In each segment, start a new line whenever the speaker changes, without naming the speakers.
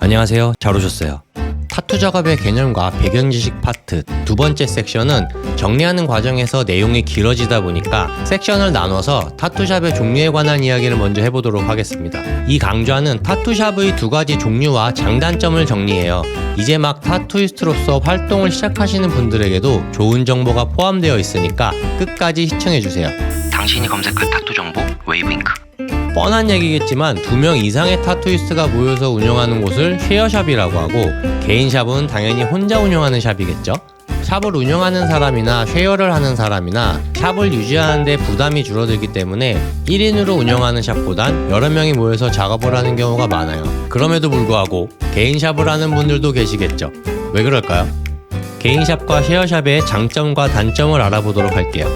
안녕하세요. 잘 오셨어요. 타투 작업의 개념과 배경 지식 파트 두 번째 섹션은 정리하는 과정에서 내용이 길어지다 보니까 섹션을 나눠서 타투샵의 종류에 관한 이야기를 먼저 해보도록 하겠습니다. 이 강좌는 타투샵의 두 가지 종류와 장단점을 정리해요. 이제 막 타투이스트로서 활동을 시작하시는 분들에게도 좋은 정보가 포함되어 있으니까 끝까지 시청해주세요.
당신이 검색할 타투 정보 웨이브잉크
뻔한 얘기겠지만 두 명 이상의 타투이스트가 모여서 운영하는 곳을 쉐어샵이라고 하고 개인 샵은 당연히 혼자 운영하는 샵이겠죠. 샵을 운영하는 사람이나 쉐어를 하는 사람이나 샵을 유지하는데 부담이 줄어들기 때문에 1인으로 운영하는 샵보단 여러 명이 모여서 작업을 하는 경우가 많아요. 그럼에도 불구하고 개인 샵을 하는 분들도 계시겠죠. 왜 그럴까요? 개인 샵과 쉐어샵의 장점과 단점을 알아보도록 할게요.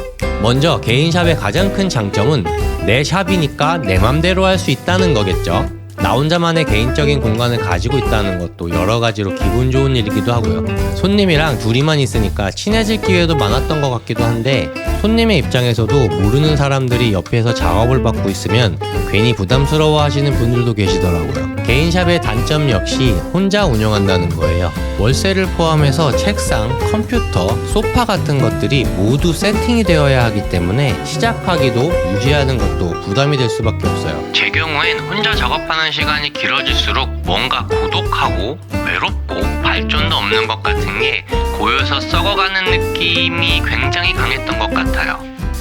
먼저 개인샵의 가장 큰 장점은 내 샵이니까 내 맘대로 할 수 있다는 거겠죠. 나 혼자만의 개인적인 공간을 가지고 있다는 것도 여러 가지로 기분 좋은 일이기도 하고요. 손님이랑 둘이만 있으니까 친해질 기회도 많았던 것 같기도 한데 손님의 입장에서도 모르는 사람들이 옆에서 작업을 받고 있으면 괜히 부담스러워 하시는 분들도 계시더라고요. 개인샵의 단점 역시 혼자 운영한다는 거예요. 월세를 포함해서 책상, 컴퓨터, 소파 같은 것들이 모두 세팅이 되어야 하기 때문에 시작하기도 유지하는 것도 부담이 될 수밖에 없어요.
제 경우엔 혼자 작업하는 시간이 길어질수록 뭔가 고독하고 외롭고 발전도 없는 것 같은 게 고여서 썩어가는 느낌이 굉장히 강했던 것 같아요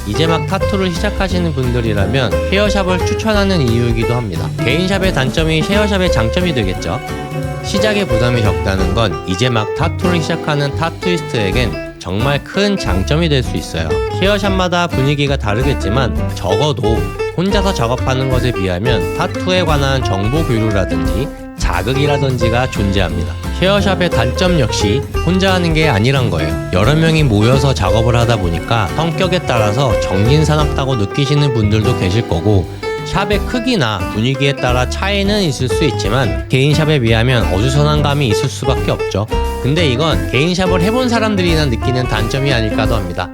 이제 막 타투를 시작하시는 분들이라면 헤어샵을 추천하는 이유이기도 합니다. 개인샵의 단점이 쉐어샵의 장점이 되겠죠. 시작에 부담이 적다는 건 이제 막 타투를 시작하는 타투이스트에겐 정말 큰 장점이 될 수 있어요. 헤어샵마다 분위기가 다르겠지만 적어도 혼자서 작업하는 것에 비하면 타투에 관한 정보 교류라든지 자극이라든지가 존재합니다. 헤어샵의 단점 역시 혼자 하는 게 아니란 거예요. 여러 명이 모여서 작업을 하다 보니까 성격에 따라서 정신사납다고 느끼시는 분들도 계실 거고 샵의 크기나 분위기에 따라 차이는 있을 수 있지만 개인 샵에 비하면 어수선한 감이 있을 수밖에 없죠. 근데 이건 개인 샵을 해본 사람들이나 느끼는 단점이 아닐까도 합니다.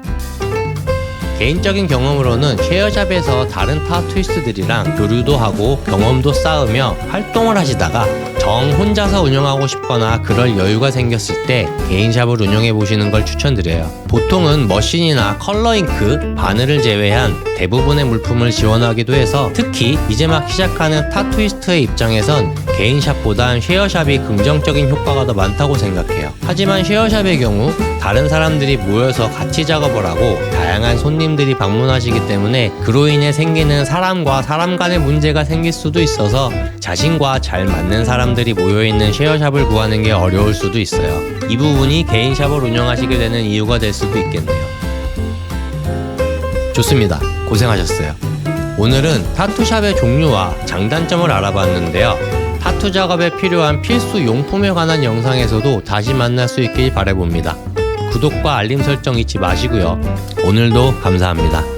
개인적인 경험으로는 쉐어샵에서 다른 타투이스트들이랑 교류도 하고 경험도 쌓으며 활동을 하시다가 정 혼자서 운영하고 싶거나 그럴 여유가 생겼을 때 개인샵을 운영해 보시는 걸 추천드려요. 보통은 머신이나 컬러잉크, 바늘을 제외한 대부분의 물품을 지원하기도 해서 특히 이제 막 시작하는 타투이스트의 입장에선 개인샵보단 쉐어샵이 긍정적인 효과가 더 많다고 생각해요. 하지만 쉐어샵의 경우 다른 사람들이 모여서 같이 작업을 하고 다양한 손님들이 방문하시기 때문에 그로 인해 생기는 사람과 사람 간의 문제가 생길 수도 있어서 자신과 잘 맞는 사람 들이 모여있는 쉐어샵을 구하는 게 어려울 수도 있어요. 이 부분이 개인샵을 운영하시게 되는 이유가 될 수도 있겠네요. 좋습니다. 고생하셨어요. 오늘은 타투샵의 종류와 장단점을 알아봤는데요. 타투 작업에 필요한 필수 용품에 관한 영상에서도 다시 만날 수 있길 바라봅니다. 구독과 알림 설정 잊지 마시고요. 오늘도 감사합니다.